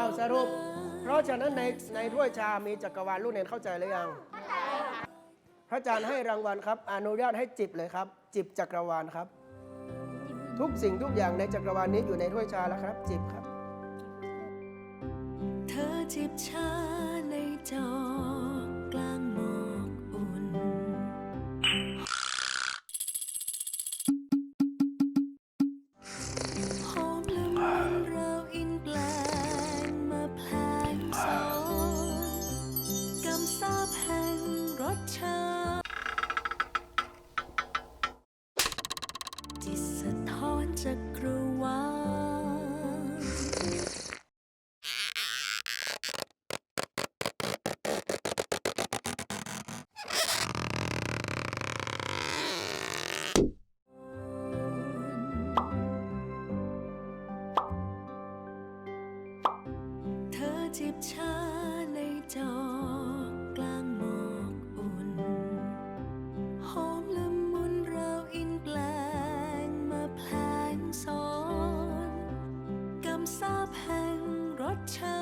าวสรุป เพราะฉะนั้นในในถ้วยชามีจักรวาลลูกเนนเข้าใจหรือยังพระอาจารย์ให้รางวัลครับ อนุญาตให้จิบเลยครับ จิบจักรวาลครับ ทุกสิ่งทุกอย่างในจักรวาลนี้อยู่ในถ้วยชาแล้วครับ จิบครับ เธอจิบชาในจอ งรสชาติจิตสะท้อนจักรวาลเธอจิบชา 颤